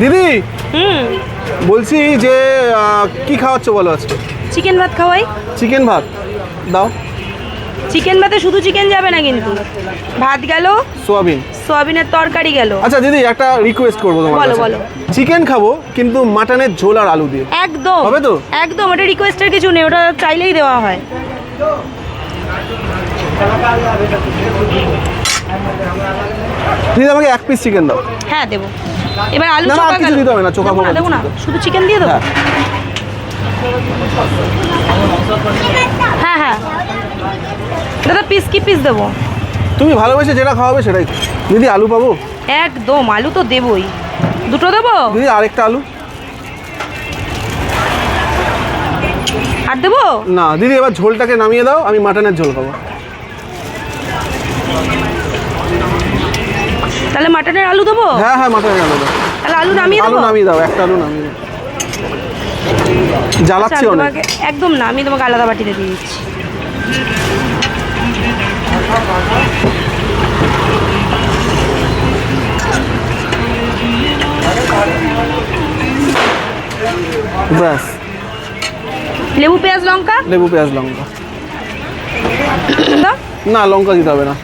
দিদি? হুম। বলছি যে কি খাওয়াচ্ছ বলো আজকে? চিকেন ভাত খাওয়াই। চিকেন ভাত। দাও। চিকেন ভাতে শুধু চিকেন যাবে না কিন্তু। ভাত গেল সোয়াবিন। সোয়াবিনের তরকারি গেল। আচ্ছা দিদি একটা রিকোয়েস্ট করব তোমার বলো, বলো। চিকেন খাব কিন্তু মাটনের ঝোল আর আলু দিয়ে। একদম। হবে তো? একদম ওটা রিকোয়েস্টের কিছু নেই ওটা চাইলেই দেওয়া হয়। দিদি আমাকে এক পিস চিকেন দাও। হ্যাঁ দেবো। এবার আলু না, আর কিছু দিতে হবে না, চোখা দেবো না দেবো না শুধু চিকেন দিয়ে দেবো? হ্যাঁ। হ্যাঁ হ্যাঁ। দাদা পিস কি পিস দেবো? তুমি ভালোবেসে যেটা খাওয়াবে সেটাই। দিদি আলু পাবো? একদম আলু তো দেবই। দুটো দেবো? দিদি আরেকটা আলু। আর দেবো? না দিদি এবার ঝোলটাকে নামিয়ে দাও আমি মাটনের ঝোল খাব। তাহলে মাটনের আলু দেবো? হ্যাঁ হ্যাঁ মাটনের আলু দেবো। তাহলে আলু নামিয়ে আলু দেবো? নামিয়ে দাও একটা আলু নামিয়ে দাও। আচ্ছা, জ্বালাচ্ছি আমি অনেক। একদম না আমি তোমাকে আলাদা বাটিতে দিয়ে দিচ্ছি। ব্যাস। লেবু পেঁয়াজ লঙ্কা? লেবু পেঁয়াজ লঙ্কা। না লঙ্কা দিতে হবে না।